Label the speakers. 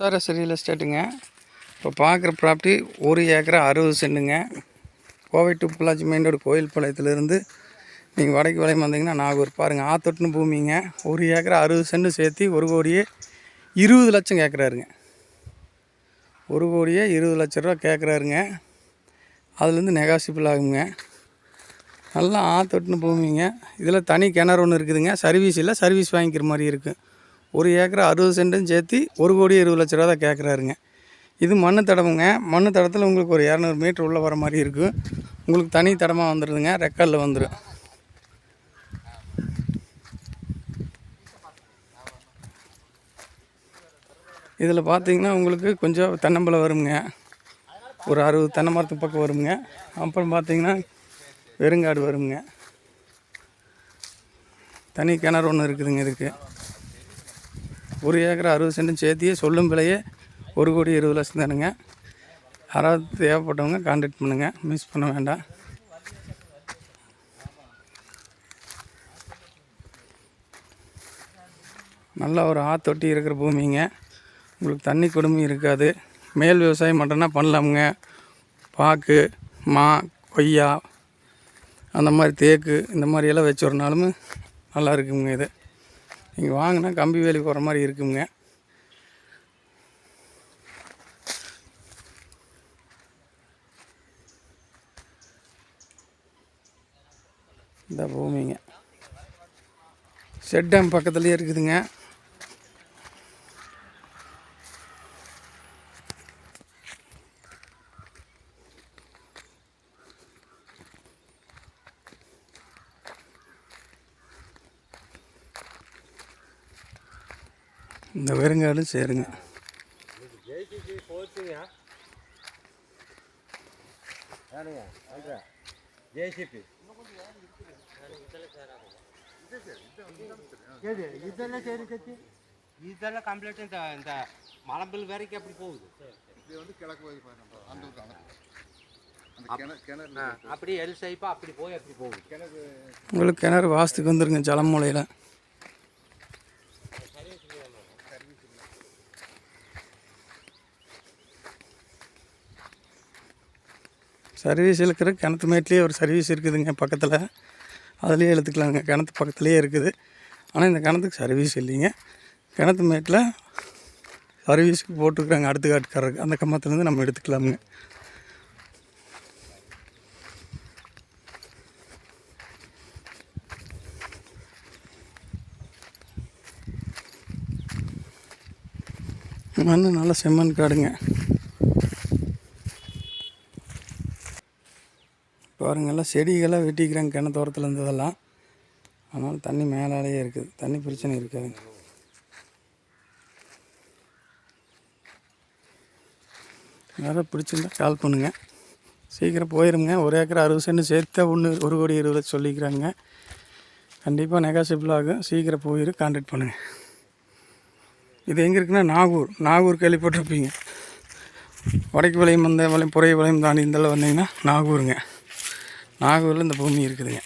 Speaker 1: Sir real எஸ்டேட்டுங்க இப்போ பார்க்குற property ஒரு ஏக்கரா அறுபது சென்ட்டுங்க. Kovai to Pollachi main road கோயில் பாளையத்துலேருந்து நீங்கள் வடக்கு வளையம் வந்தீங்கன்னா நாகூர். பாருங்கள் ஆத்தொட்டுன்னு பூமிங்க. ஒரு ஏக்கரா அறுபது சென்ட் சேர்த்து ஒரு கோடியே இருபது லட்சம் கேட்குறாருங்க ஒரு கோடியே இருபது லட்ச ரூபா கேட்குறாருங்க அதுலேருந்து நெகாசிபிள் ஆகுங்க. நல்லா ஆத்தொட்டுன்னு பூமிங்க. இதில் தனி கிணறு ஒன்று இருக்குதுங்க. சர்வீஸ் இல்லை சர்வீஸ் வாங்கிக்கிற மாதிரி இருக்குது ஒரு ஏக்கர் அறுபது சென்ட்டும் சேர்த்து ஒரு கோடி இருபது லட்ச ரூபா தான் கேட்குறாருங்க. இது மண் தடமுங்க மண் தடத்தில் உங்களுக்கு ஒரு இரநூறு மீட்ரு உள்ளே வர மாதிரி இருக்கும் உங்களுக்கு தனி தடமாக வந்துடுதுங்க ரெக்கார்டில் வந்துடும் இதில் பார்த்தீங்கன்னா உங்களுக்கு கொஞ்சம் தென்னம்பழம் வருங்க. ஒரு அறுபது தென்னை மரத்து பக்கம் வருங்க. அப்புறம் பார்த்தீங்கன்னா வெறுங்காடு வருங்க. தனி கிணறு ஒன்று இருக்குதுங்க இதுக்கு. ஒரு ஏக்கர் அறுபது சென்ட்டும் சேர்த்தியே சொல்லும் விலையே ஒரு கோடி இருபது லட்சம் தானுங்க. யாராவது தேவைப்பட்டவங்க கான்டாக்ட் பண்ணுங்கள் மிஸ் பண்ண வேண்டாம். நல்ல ஒரு ஆத்தொட்டி இருக்கிற பூமிங்க. உங்களுக்கு தண்ணி கொடுமை இருக்காது. மேல் விவசாயம் மட்டும்னா பண்ணலாமுங்க. பாக்கு மா கொய்யா அந்த மாதிரி தேக்கு இந்த மாதிரி எல்லாம் வச்சு நல்லா இருக்குங்க இது. நீங்கள் வாங்கினா கம்பி வேலி போகிற மாதிரி இருக்குங்க. இந்த பூமிங்க. செட் டேம் பக்கத்துலேயே இருக்குதுங்க. இந்த வெறுங்காடு சேருங்க.
Speaker 2: ஜேசிபி இதெல்லாம் சரி கத்தி இதெல்லாம் கம்ப்ளீட் இந்த இந்த மலம்பில் வரைக்கும் அப்படி போகுது
Speaker 3: இப்படி வந்து கிழக்கு போய் அந்த
Speaker 2: அப்படி எல் சைப்பாக அப்படி போய் அப்படி போகுது.
Speaker 3: கிணறு
Speaker 1: உங்களுக்கு கிணறு வாஸ்துக்கு வந்துருங்க ஜலமூலையில் சர்வீஸ் இழுக்கிற கிணத்து மேட்லேயே ஒரு சர்வீஸ் இருக்குதுங்க பக்கத்தில். அதுலேயே எடுத்துக்கலாங்க கிணத்து பக்கத்துலேயே இருக்குது. ஆனால் இந்த கிணத்துக்கு சர்வீஸ் இல்லைங்க. கிணத்து மேட்டில் சர்வீஸுக்கு போட்டுருக்குறாங்க அடுத்த காட்டுக்காரருக்கு. அந்த கம்பத்துலேருந்து நம்ம எடுத்துக்கலாமுங்க. மண் நல்லா செம்மண் காடுங்க. பாருங்கள்லாம் செடிகளாக வெட்டிக்கிறாங்க கிணத்தோரத்தில் இருந்ததெல்லாம். அதனால் தண்ணி மேலாலேயே இருக்குது. தண்ணி பிரச்சனை இருக்காது. வேறு பிடிச்சிருந்தா கால் பண்ணுங்கள் சீக்கிரம் போயிருங்க. ஒரு ஏக்கர் அறுபது சென்ட் சேர்த்தா ஒன்று ஒரு கோடி இருபது லட்சம் சொல்லிக்கிறாங்க. கண்டிப்பாக நெகாசிபிள் ஆகும் சீக்கிரம் போயிரு கான்டாக்ட் பண்ணுங்கள் இது எங்கே இருக்குன்னா நாகூர். நாகூர் கேள்விப்பட்டிருப்பீங்க. வடக்கு வளையம் வந்த வளையம் புறைய வளையம் தாண்டி இந்தளவு வந்தீங்கன்னா நாகூருங்க. நாகூரில் இந்த பூமி இருக்குதுங்க.